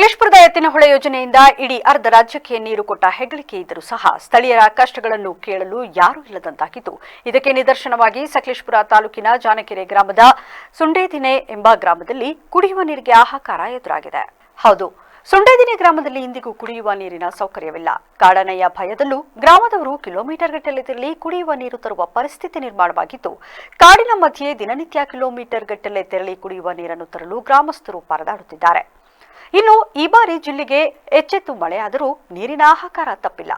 ಸಕಲೇಶ್ಪುರದ ಎತ್ತಿನಹೊಳೆ ಯೋಜನೆಯಿಂದ ಇಡೀ ಅರ್ಧ ರಾಜ್ಯಕ್ಕೆ ನೀರು ಕೊಟ್ಟ ಹೆಗ್ಗಳಿಕೆ ಇದ್ದರೂ ಸಹ ಸ್ಥಳೀಯರ ಕಷ್ಟಗಳನ್ನು ಕೇಳಲು ಯಾರೂ ಇಲ್ಲದಂತಾಗಿತ್ತು. ಇದಕ್ಕೆ ನಿದರ್ಶನವಾಗಿ ಸಕಲೇಶ್ಪುರ ತಾಲೂಕಿನ ಜಾನಕೆರೆ ಗ್ರಾಮದ ಸುಂಡೇದಿನೆ ಎಂಬ ಗ್ರಾಮದಲ್ಲಿ ಕುಡಿಯುವ ನೀರಿಗೆ ಹಾಹಾಕಾರ ಎದುರಾಗಿದೆ. ಹೌದು, ಸುಂಡೇದಿನೆ ಗ್ರಾಮದಲ್ಲಿ ಇಂದಿಗೂ ಕುಡಿಯುವ ನೀರಿನ ಸೌಕರ್ಯವಿಲ್ಲ. ಕಾಡನೆಯ ಭಯದಲ್ಲೂ ಗ್ರಾಮದವರು ಕಿಲೋಮೀಟರ್ ಗಟ್ಟಲೆ ತೆರಳಿ ಕುಡಿಯುವ ನೀರು ತರುವ ಪರಿಸ್ಥಿತಿ ನಿರ್ಮಾಣವಾಗಿದ್ದು ಕಾಡಿನ ಮಧ್ಯೆ ದಿನನಿತ್ಯ ಕಿಲೋಮೀಟರ್ ಗಟ್ಟಲೆ ತೆರಳಿ ಕುಡಿಯುವ ನೀರನ್ನು ತರಲು ಗ್ರಾಮಸ್ಥರು ಪರದಾಡುತ್ತಿದ್ದಾರೆ. ಇನ್ನು ಈ ಬಾರಿ ಜಿಲ್ಲೆಗೆ ಎಚ್ಚೆತ್ತು ಮಳೆಯಾದರೂ ನೀರಿನ ಆಹಾಕಾರ ತಪ್ಪಿಲ್ಲ.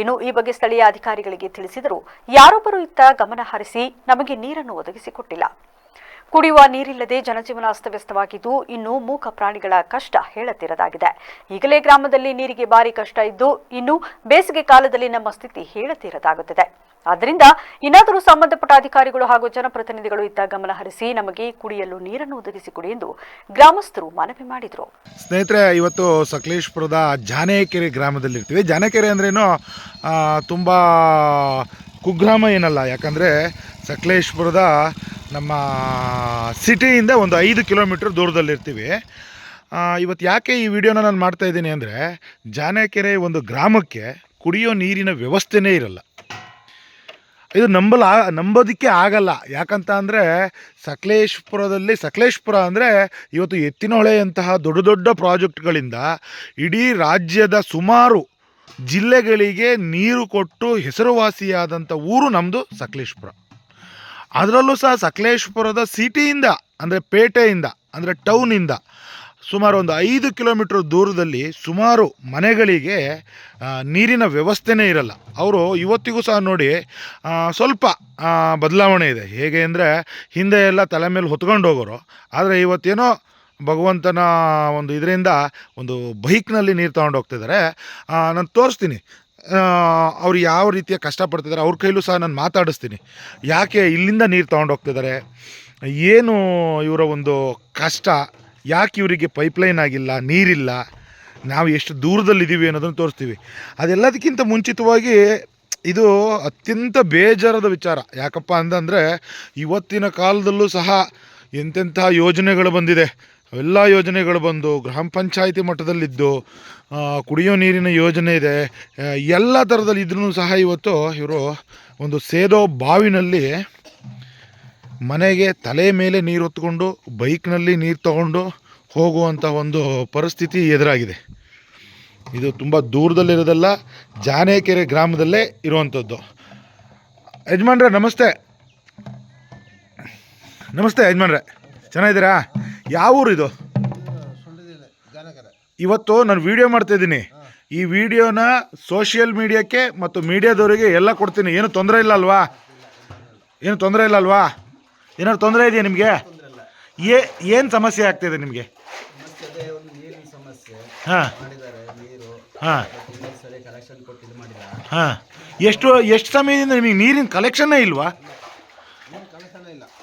ಇನ್ನು ಈ ಬಗ್ಗೆ ಸ್ಥಳೀಯ ಅಧಿಕಾರಿಗಳಿಗೆ ತಿಳಿಸಿದರೂ ಯಾರೊಬ್ಬರೂ ಇತ್ತ ಗಮನ ಹರಿಸಿ ನಮಗೆ ನೀರನ್ನು ಒದಗಿಸಿಕೊಟ್ಟಿಲ್ಲ. ಕುಡಿಯುವ ನೀರಿಲ್ಲದೆ ಜನಜೀವನ ಅಸ್ತವ್ಯಸ್ತವಾಗಿದ್ದು ಇನ್ನು ಮೂಕ ಪ್ರಾಣಿಗಳ ಕಷ್ಟ ಹೇಳತೀರದಾಗಿದೆ. ಈಗಲೇ ಗ್ರಾಮದಲ್ಲಿ ನೀರಿಗೆ ಭಾರಿ ಕಷ್ಟ ಇದ್ದು ಇನ್ನು ಬೇಸಿಗೆ ಕಾಲದಲ್ಲಿ ನಮ್ಮ ಸ್ಥಿತಿ ಹೇಳತೀರದಾಗುತ್ತದೆ. ಆದ್ದರಿಂದ ಇನ್ನಾದರೂ ಸಂಬಂಧಪಟ್ಟ ಅಧಿಕಾರಿಗಳು ಹಾಗೂ ಜನಪ್ರತಿನಿಧಿಗಳು ಇತ್ತ ಗಮನ ಹರಿಸಿ ನಮಗೆ ಕುಡಿಯಲು ನೀರನ್ನು ಒದಗಿಸಿಕೊಡಿ ಎಂದು ಗ್ರಾಮಸ್ಥರು ಮನವಿ ಮಾಡಿದರು. ಸ್ನೇಹಿತರೆ, ಇವತ್ತು ಸಕಲೇಶ್ಪುರದ ಜಾನೇಕೆರೆ ಗ್ರಾಮದಲ್ಲಿರ್ತೀವಿ. ಜಾನೇಕೆರೆ ಅಂದ್ರೇನು ತುಂಬ ಕುಗ್ರಾಮ ಏನಲ್ಲ, ಯಾಕಂದರೆ ಸಕಲೇಶ್ಪುರದ ನಮ್ಮ ಸಿಟಿಯಿಂದ ಒಂದು ಐದು ಕಿಲೋಮೀಟ್ರ್ ದೂರದಲ್ಲಿರ್ತೀವಿ. ಇವತ್ತು ಯಾಕೆ ಈ ವಿಡಿಯೋನ ನಾನು ಮಾಡ್ತಾ ಇದ್ದೀನಿ ಅಂದರೆ ಜಾನೇಕೆರೆ ಒಂದು ಗ್ರಾಮಕ್ಕೆ ಕುಡಿಯೋ ನೀರಿನ ವ್ಯವಸ್ಥೆನೇ ಇರಲ್ಲ. ಇದು ನಂಬಲ ನಂಬೋದಕ್ಕೆ ಆಗಲ್ಲ. ಯಾಕಂತ ಅಂದರೆ ಸಕಲೇಶ್ಪುರದಲ್ಲಿ, ಸಕಲೇಶ್ಪುರ ಅಂದರೆ ಇವತ್ತು ಎತ್ತಿನಹೊಳೆಯಂತಹ ದೊಡ್ಡ ದೊಡ್ಡ ಪ್ರಾಜೆಕ್ಟ್ಗಳಿಂದ ಇಡೀ ರಾಜ್ಯದ ಸುಮಾರು ಜಿಲ್ಲೆಗಳಿಗೆ ನೀರು ಕೊಟ್ಟು ಹೆಸರುವಾಸಿಯಾದಂಥ ಊರು ನಮ್ಮದು ಸಕಲೇಶ್ಪುರ. ಅದರಲ್ಲೂ ಸಹ ಸಕಲೇಶ್ಪುರದ ಸಿಟಿಯಿಂದ, ಅಂದರೆ ಪೇಟೆಯಿಂದ, ಅಂದರೆ ಟೌನಿಂದ ಸುಮಾರು ಒಂದು ಐದು ಕಿಲೋಮೀಟ್ರ್ ದೂರದಲ್ಲಿ ಸುಮಾರು ಮನೆಗಳಿಗೆ ನೀರಿನ ವ್ಯವಸ್ಥೆನೇ ಇರಲ್ಲ. ಅವರು ಇವತ್ತಿಗೂ ಸಹ ನೋಡಿ ಸ್ವಲ್ಪ ಬದಲಾವಣೆ ಇದೆ. ಹೇಗೆ ಅಂದರೆ ಹಿಂದೆ ಎಲ್ಲ ತಲೆ ಮೇಲೆ ಹೊತ್ಕೊಂಡು ಹೋಗೋರು. ಆದರೆ ಇವತ್ತೇನೋ ಭಗವಂತನ ಒಂದು ಇದರಿಂದ ಒಂದು ಬೈಕ್ನಲ್ಲಿ ನೀರು ತೊಗೊಂಡು ಹೋಗ್ತಿದ್ದಾರೆ ನಾನು ತೋರಿಸ್ತೀನಿ. ಅವ್ರು ಯಾವ ರೀತಿಯ ಕಷ್ಟಪಡ್ತಿದ್ದಾರೆ ಅವ್ರ ಕೈಲೂ ಸಹ ನಾನು ಮಾತಾಡಿಸ್ತೀನಿ. ಯಾಕೆ ಇಲ್ಲಿಂದ ನೀರು ತೊಗೊಂಡು ಹೋಗ್ತಿದ್ದಾರೆ ಏನು ಇವರ ಒಂದು ಕಷ್ಟ? ಯಾಕೆ ಇವರಿಗೆ ಪೈಪ್ಲೈನ್ ಆಗಿಲ್ಲ, ನೀರಿಲ್ಲ? ನಾವು ಎಷ್ಟು ದೂರದಲ್ಲಿದ್ದೀವಿ ಅನ್ನೋದನ್ನು ತೋರಿಸ್ತೀವಿ. ಅದೆಲ್ಲದಕ್ಕಿಂತ ಮುಂಚಿತವಾಗಿ ಇದು ಅತ್ಯಂತ ಬೇಜಾರದ ವಿಚಾರ. ಯಾಕಪ್ಪ ಅಂತಂದರೆ ಇವತ್ತಿನ ಕಾಲದಲ್ಲೂ ಸಹ ಎಂತೆಂಥ ಯೋಜನೆಗಳು ಬಂದಿದೆ. ಎಲ್ಲ ಯೋಜನೆಗಳು ಬಂದು, ಗ್ರಾಮ ಪಂಚಾಯಿತಿ ಮಟ್ಟದಲ್ಲಿದ್ದು ಕುಡಿಯೋ ನೀರಿನ ಯೋಜನೆ ಇದೆ. ಎಲ್ಲ ಥರದಲ್ಲಿ ಇದ್ರೂ ಸಹ ಇವತ್ತು ಇವರು ಒಂದು ಸೇದೋ ಬಾವಿನಲ್ಲಿ ಮನೆಗೆ ತಲೆ ಮೇಲೆ ನೀರು ಹೊತ್ಕೊಂಡು ಬೈಕ್ನಲ್ಲಿ ನೀರು ತಗೊಂಡು ಹೋಗುವಂಥ ಒಂದು ಪರಿಸ್ಥಿತಿ ಎದುರಾಗಿದೆ. ಇದು ತುಂಬ ದೂರದಲ್ಲಿರೋದಲ್ಲ, ಜಾನೇಕೆರೆ ಗ್ರಾಮದಲ್ಲೇ ಇರುವಂಥದ್ದು. ಯಜಮಾನ್ರೆ, ನಮಸ್ತೆ. ನಮಸ್ತೆ ಯಜಮಾನ್ರೆ. ಚೆನ್ನಾಗಿದ್ದೀರಾ? ಯಾವ ಊರು ಇದು? ಇವತ್ತು ನಾನು ವಿಡಿಯೋ ಮಾಡ್ತಾಯಿದ್ದೀನಿ ಈ ವಿಡಿಯೋನ ಸೋಷಿಯಲ್ ಮೀಡಿಯಾಕ್ಕೆ ಮತ್ತು ಮೀಡಿಯಾದವರಿಗೆ ಎಲ್ಲ ಕೊಡ್ತೀನಿ. ಏನು ತೊಂದರೆ ಇಲ್ಲ ಅಲ್ವಾ? ಏನು ತೊಂದರೆ ಇಲ್ಲ ಅಲ್ವಾ? ಏನಾದ್ರು ತೊಂದರೆ ಇದೆಯಾ ನಿಮಗೆ? ಏ ಏನು ಸಮಸ್ಯೆ ಆಗ್ತಿದೆ ನಿಮಗೆ? ಹಾಂ. ಹಾಂ. ಹಾಂ. ಎಷ್ಟು ಎಷ್ಟು ಸಮಯದಿಂದ ನಿಮಗೆ ನೀರಿನ ಕಲೆಕ್ಷನ್ನೇ ಇಲ್ವಾ?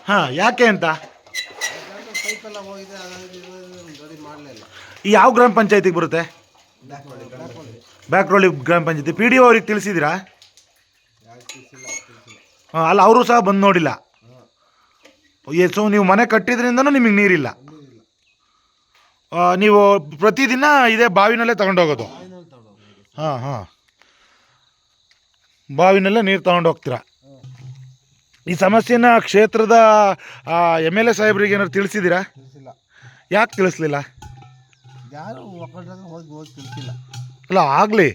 ಹಾಂ ಯಾಕೆ ಅಂತ? ಯಾವ ಗ್ರಾಮ ಪಂಚಾಯತಿಗೆ ಬರುತ್ತೆ? ಬ್ಯಾಕ್ರೋಳಿ ಗ್ರಾಮ ಪಂಚಾಯತಿ. ಪಿ ಡಿ ಒ ಅವ್ರಿಗೆ ತಿಳಿಸಿದಿರಾ ಹಾಂ ಅಲ್ಲ ಅವರು ಸಹ ಬಂದು ನೋಡಿಲ್ಲ. ಸೊ, ನೀವು ಮನೆ ಕಟ್ಟಿದ್ರಿಂದನೂ ನಿಮಗೆ ನೀರಿಲ್ಲ. ನೀವು ಪ್ರತಿದಿನ ಇದೇ ಬಾವಿನಲ್ಲೇ ತಗೊಂಡೋಗೋದು. ಹಾಂ ಹಾಂ. ಬಾವಿನಲ್ಲೇ ನೀರು ತಗೊಂಡೋಗ್ತೀರಾ? ಈ ಸಮಸ್ಯೆನ ಕ್ಷೇತ್ರದ ಎಂ ಎಲ್ ಎ ಸಾಹೇಬ್ರಿಗೆ ಏನಾದ್ರು ತಿಳಿಸಿದ್ದೀರಾ? ಯಾಕೆ ತಿಳಿಸ್ಲಿಲ್ಲ? ಯಾರು ಹೋಗಿ ಹೋಗಿ ತಿಳಿಸಿಲ್ಲ. ಅಲ್ಲ ಆಗಲಿ.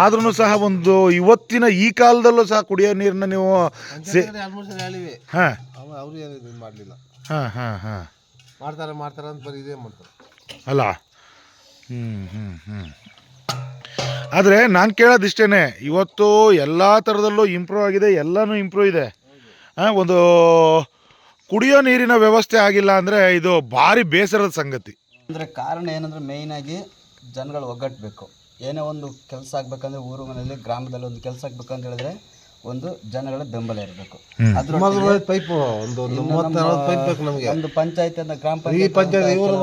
ಆದ್ರೂ ಸಹ ಒಂದು ಇವತ್ತಿನ ಈ ಕಾಲದಲ್ಲೂ ಸಹ ಕುಡಿಯೋ ನೀರನ್ನ ನೀವು ಸೇ ಎರಡು ಮೂರು ಸರಿ ಹೇಳಿವಿ. ಹಾಂ. ಅವ ಅವರು ಏನು ಇದು ಮಾಡಲಿಲ್ಲ. ಹಾಂ ಹಾಂ ಹಾಂ. ಮಾಡ್ತಾರೆ ಮಾಡ್ತಾರೆ ಅಂತ ಬರೀ ಇದೇ ಮಾಡ್ತಾರೆ. ಅಲ್ಲ. ಹ್ಞೂ ಹ್ಞೂ ಹ್ಞೂ ಆದರೆ ನಾನು ಕೇಳೋದಿಷ್ಟೇ ಇವತ್ತು ಎಲ್ಲ ಥರದಲ್ಲೂ ಇಂಪ್ರೂವ್ ಆಗಿದೆ ಎಲ್ಲನೂ ಇಂಪ್ರೂವ್ ಇದೆ. ಒಂದು ಕುಡಿಯೋ ನೀರಿನ ವ್ಯವಸ್ಥೆ ಆಗಿಲ್ಲ ಅಂದರೆ ಇದು ಭಾರಿ ಬೇಸರದ ಸಂಗತಿ. ಅಂದರೆ ಕಾರಣ ಏನಂದ್ರೆ ಮೇಯ್ನಾಗಿ ಜನಗಳು ಒಗ್ಗಟ್ಟಬೇಕು ಏನೇ ಒಂದು ಕೆಲಸ ಆಗ್ಬೇಕಂದ್ರೆ ಊರು ಮನೆಯಲ್ಲಿ ಗ್ರಾಮದಲ್ಲಿ ಒಂದು ಕೆಲಸ ಆಗ್ಬೇಕಂತ ಹೇಳಿದ್ರೆ ಒಂದು ಜನಗಳ ಬೆಂಬಲ ಇರಬೇಕು. ಪೈಪ್ ಒಂದು ಪೈಪ್ ಬೇಕು ನಮಗೆ. ಒಂದು ಪಂಚಾಯತ್ ಅಂತ ಗ್ರಾಮ ಈ ಪಂಚಾಯತ್ ಇವರು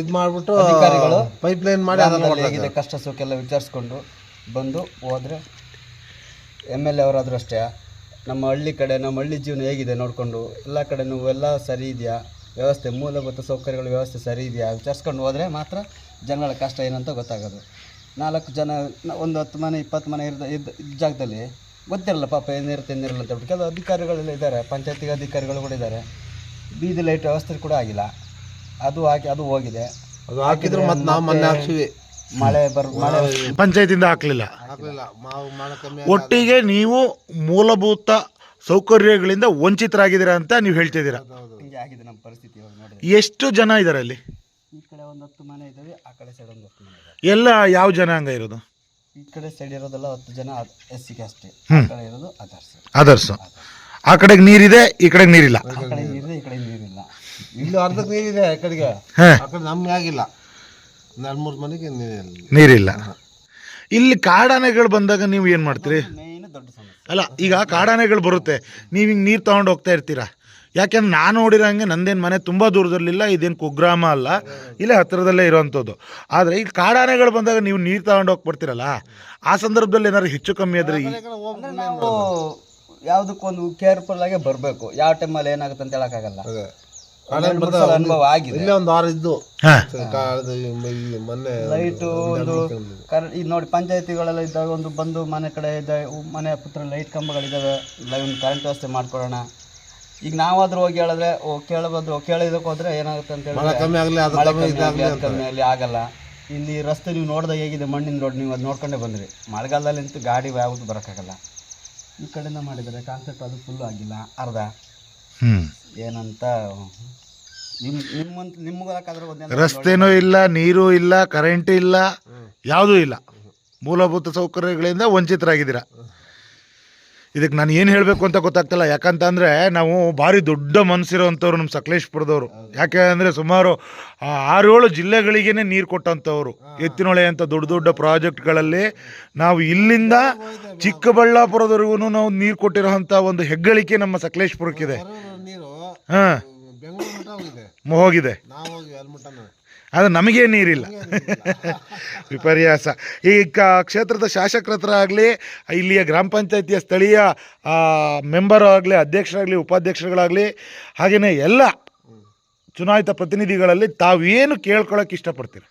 ಇದು ಮಾಡಿಬಿಟ್ಟು ಅಧಿಕಾರಿಗಳು ಪೈಪ್ ಲೈನ್ ಮಾಡಿ ಹೇಗಿದೆ ಕಷ್ಟ ಸುಖ ಎಲ್ಲ ವಿಚಾರಿಸ್ಕೊಂಡು ಬಂದು ಹೋದ್ರೆ ಎಂ ಎಲ್ ಎ ಅವರಾದ್ರೂ ಅಷ್ಟೇ ನಮ್ಮ ಹಳ್ಳಿ ಕಡೆ ನಮ್ಮ ಹಳ್ಳಿ ಜೀವನ ಹೇಗಿದೆ ನೋಡಿಕೊಂಡು ಎಲ್ಲ ಕಡೆನೂ ಎಲ್ಲ ಸರಿ ಇದೆಯಾ? ವ್ಯವಸ್ಥೆ ಮೂಲಭೂತ ಸೌಕರ್ಯಗಳ ವ್ಯವಸ್ಥೆ ಸರಿ ಇದೆಯಾ? ವಿಚಾರಿಸ್ಕೊಂಡು ಹೋದರೆ ಮಾತ್ರ ಜನಗಳ ಕಷ್ಟ ಏನಂತ ಗೊತ್ತಾಗೋದು. ನಾಲ್ಕು ಜನ ಒಂದು ಹತ್ತು ಮನೆ ಇಪ್ಪತ್ತು ಮನೆ ಇರ್ದ ಇದ್ದ ಜಾಗದಲ್ಲಿ. ಗೊತ್ತಿರಲ್ಲ ಪಾಪ ಏನಿರುತ್ತೆ ಏನಿರಲ್ಲ ಅಂತ ಹೇಳ್ಬಿಟ್ಟು. ಕೆಲವು ಅಧಿಕಾರಿಗಳೆಲ್ಲ ಇದ್ದಾರೆ ಪಂಚಾಯತಿ ಅಧಿಕಾರಿಗಳು ಕೂಡ ಇದ್ದಾರೆ. ಬೀದಿ ಲೈಟ್ ವ್ಯವಸ್ಥೆ ಕೂಡ ಆಗಿಲ್ಲ. ಅದು ಹಾಕಿ ಅದು ಹೋಗಿದೆ. ಅದು ಹಾಕಿದ್ರು ಮತ್ತೆ ನಾವು ಮೊನ್ನೆ ಹಾಕ್ಸಿವಿ. ಮಳೆ ಬರ್ ಮಳೆ ಪಂಚಾಯತಿಂದ ಹಾಕಲಿಲ್ಲ. ಹಾಕ್ಲಿಲ್ಲ. ಮಾವು ಮಾಡ ಕಮ್ಮಿ ಒಟ್ಟಿಗೆ ನೀವು ಮೂಲಭೂತ ಸೌಕರ್ಯಗಳಿಂದ ವಂಚಿತರಾಗಿದ್ದೀರಾ ಅಂತ ನೀವು ಹೇಳ್ತಿದ್ದೀರಾ? ಹಿಂಗೆ ಆಗಿದೆ ನಮ್ಮ ಪರಿಸ್ಥಿತಿ ಇವಾಗ ನೋಡಿದ್ರೆ ಎಷ್ಟು ಜನ ಇದ್ದಾರೆ ಅಲ್ಲಿ ಈ ಕಡೆ ಒಂದು ಹತ್ತು ಮನೆ ಇದ್ದಾವೆ ಆ ಕಡೆ ಸೈಡ್ ಒಂದು. ಹತ್ತು ಎಲ್ಲ ಯಾವ ಜನಾಂಗ ಇರೋದು? ಈ ಕಡೆ ಸೈಡ್ ಇರೋದೆಲ್ಲ ಹತ್ತು ಜನ ಎಸ್ ಸಿ ಕ್ಯಾಸ್ಟ್ ಆ ಕಡೆ ಇರೋದು ಅದರ್ಸ್ ಅದರ್ಸು ಆ ಕಡೆಗೆ ನೀರಿದೆ ಈ ಕಡೆಗೆ ನೀರಿಲ್ಲ. ಆ ಕಡೆ ನೀರಿದೆ ಈ ಕಡೆ ನೀರಿಲ್ಲ. ಇಲ್ಲಿ ಅರ್ಧಕ್ಕೆ ನೀರಿದೆ ಈ ಕಡೆಗೆ. ಹಾ. ಆ ಕಡೆ ನಮ್ಗೆ ಆಗಿಲ್ಲ. ಎರಡು ಮೂರು ಮನೆಗೆ ನೀರಿಲ್ಲ ನೀರಿಲ್ಲ. ಇಲ್ಲಿ ಕಾಡಾನೆಗಳು ಬಂದಾಗ ನೀವು ಏನು ಮಾಡ್ತೀರಿ? ಮೇಯ್ನ್ ದೊಡ್ಡ ಸಮಸ್ಯೆ. ಅಲ್ಲ ಈಗ ಕಾಡಾನೆಗಳು ಬರುತ್ತೆ. ನೀವು ಹಿಂಗೆ ನೀರು ತಗೊಂಡು ಹೋಗ್ತಾ ಇರ್ತೀರಾ? ಯಾಕೆಂದ್ರೆ ನಾನು ನೋಡಿರೋಂಗೆ ನಂದೇನು ಮನೆ ತುಂಬ ದೂರದಲ್ಲಿಲ್ಲ ಇದೇನು ಕುಗ್ರಾಮ ಅಲ್ಲ ಇಲ್ಲೇ ಹತ್ತಿರದಲ್ಲೇ ಇರೋವಂಥದ್ದು ಆದರೆ ಈ ಕಾಡಾನೆಗಳು ಬಂದಾಗ ನೀವು ನೀರು ತಗೊಂಡು ಹೋಗ್ಬಿಡ್ತೀರಲ್ಲ ಆ ಸಂದರ್ಭದಲ್ಲಿ ಏನಾದ್ರು ಹೆಚ್ಚು ಕಮ್ಮಿ ಆದ್ರೆ ಯಾವುದಕ್ಕೊಂದು ಕೇರ್ಫುಲ್ ಆಗಿ ಬರಬೇಕು. ಯಾವ ಟೈಮಲ್ಲಿ ಏನಾಗುತ್ತೆ ಅಂತ ಹೇಳೋಕ್ಕಾಗಲ್ಲ. ಅನುಭವ ಆಗಿದೆ. ಇಲ್ಲೇ ಒಂದು ವಾರ ಇದ್ದು. ಮೊನ್ನೆ ಲೈಟು ಒಂದು ಕರ್ ಈಗ ನೋಡಿ ಪಂಚಾಯತಿಗಳೆಲ್ಲ ಇದ್ದಾಗ ಒಂದು ಬಂದು ಮನೆ ಕಡೆ ಇದೆ ಉ- ಮನೆ ಪುತ್ರ ಲೈಟ್ ಕಂಬಗಳಿದ್ದಾವೆ. ಇಲ್ಲ ಒಂದು ಕರೆಂಟ್ ವ್ಯವಸ್ಥೆ ಮಾಡ್ಕೊಡೋಣ ಈಗ ನಾವಾದ್ರೂ ಹೋಗಿ ಹೇಳಿದ್ರೆ ಓ ಕೇಳಬಹುದು ಕೇಳಿದಕ್ಕೆ ಹೋದ್ರೆ ಏನಾಗುತ್ತೆ ಅಂತ ಮಳೆ ಕಮ್ಮಿ ಆಗಲಿ ಅದು ಮಳೆ ಕಮ್ಮಿ ಕಮ್ಮಿ ಆಗ್ಲಿ, ಇದಾಗಲಿ ಅದು ಕಮ್ಮಿ ಆಗಲಿ ಆಗಲ್ಲ. ಇಲ್ಲಿ ರಸ್ತೆ ನೀವು ನೋಡ್ದಾಗ ಹೇಗಿದೆ ಮಣ್ಣಿನ ರೋಡ್ ನೀವು ಅದು ನೋಡ್ಕೊಂಡೇ ಬಂದ್ರಿ. ಮಳೆಗಾಲದಲ್ಲಿ ಅಂತೂ ಗಾಡಿ ಯಾವುದು ಬರೋಕ್ಕಾಗಲ್ಲ. ಈ ಕಡೆಯಿಂದ ಮಾಡಿದರೆ ಕಾನ್ಸೆಪ್ಟ್ ಅದು ಫುಲ್ಲು ಆಗಿಲ್ಲ ಅರ್ಧ. ಹ್ಮ್. ಏನಂತ ನಿಮ್ಮ ನಿಮ್ಮಂತ ನಿಮ್ಗಾದ್ರೆ ಒಂದೇ ರಸ್ತೆನೂ ಇಲ್ಲ ನೀರು ಇಲ್ಲ ಕರೆಂಟ್ ಇಲ್ಲ ಯಾವುದೂ ಇಲ್ಲ. ಮೂಲಭೂತ ಸೌಕರ್ಯಗಳಿಂದ ವಂಚಿತರಾಗಿದ್ದೀರಾ. ಇದಕ್ಕೆ ನಾನು ಏನು ಹೇಳಬೇಕು ಅಂತ ಗೊತ್ತಾಗ್ತಿಲ್ಲ. ಯಾಕಂತಂದರೆ ನಾವು ಭಾರಿ ದೊಡ್ಡ ಮನಸ್ಸಿರೋವಂಥವ್ರು ನಮ್ಮ ಸಕಲೇಶ್ಪುರದವರು. ಯಾಕೆ ಅಂದರೆ ಸುಮಾರು ಆರೇಳು ಜಿಲ್ಲೆಗಳಿಗೆ ನೀರು ಕೊಟ್ಟಂಥವ್ರು. ಎತ್ತಿನೊಳೆ ಅಂತ ದೊಡ್ಡ ದೊಡ್ಡ ಪ್ರಾಜೆಕ್ಟ್ಗಳಲ್ಲಿ ನಾವು ಇಲ್ಲಿಂದ ಚಿಕ್ಕಬಳ್ಳಾಪುರದವರೆಗೂ ನಾವು ನೀರು ಕೊಟ್ಟಿರೋಂಥ ಒಂದು ಹೆಗ್ಗಳಿಕೆ ನಮ್ಮ ಸಕಲೇಶ್ಪುರಕ್ಕಿದೆ. ಹಾಂ. ಹೋಗಿದೆ. ಅದು ನಮಗೆ ನೀರಿಲ್ಲ. ವಿಪರ್ಯಾಸ. ಈ ಕ್ಷೇತ್ರದ ಶಾಸಕರ ಹತ್ರ ಆಗಲಿ ಇಲ್ಲಿಯ ಗ್ರಾಮ ಪಂಚಾಯತಿಯ ಸ್ಥಳೀಯ ಮೆಂಬರು ಆಗಲಿ, ಅಧ್ಯಕ್ಷರಾಗಲಿ, ಉಪಾಧ್ಯಕ್ಷರುಗಳಾಗಲಿ ಹಾಗೆಯೇ ಎಲ್ಲ ಚುನಾಯಿತ ಪ್ರತಿನಿಧಿಗಳಲ್ಲಿ ತಾವೇನು ಕೇಳ್ಕೊಳ್ಳೋಕೆ ಇಷ್ಟಪಡ್ತೀರಿ?